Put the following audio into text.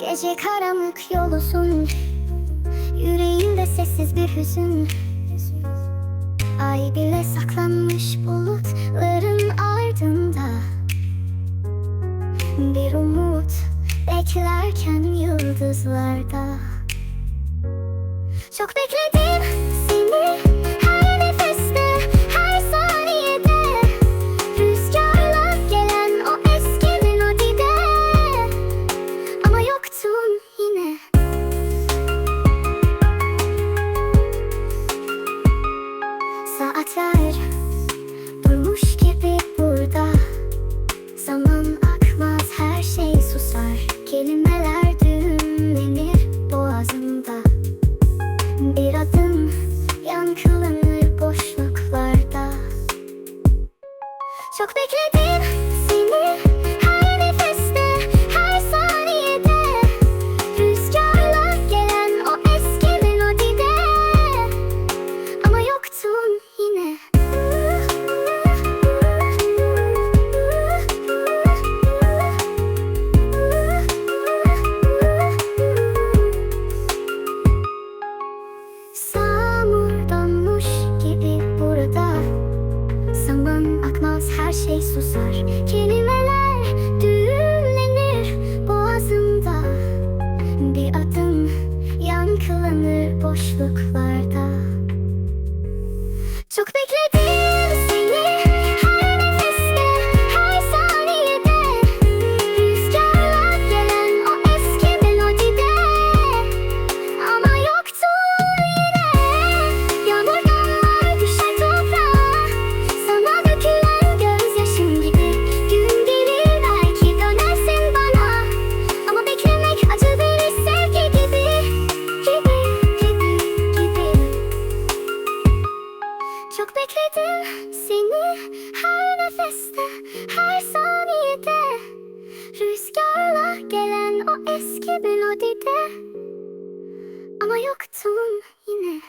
Gece karanlık yol uzun Yüreğimde sessiz bir hüzün. Ay bile saklanmış bulutların ardında. Bir umut beklerken yıldızlarda. Çok bekledim Çok bekledim seni Akmaz her şey susar. Kelimeler düğümlenir boğazımda. Bir adım yankılanır boşluklarda. Çok bekledim her nefeste, her saniyede. Rüzgarla gelen o eski melodide. Ama yoktun yine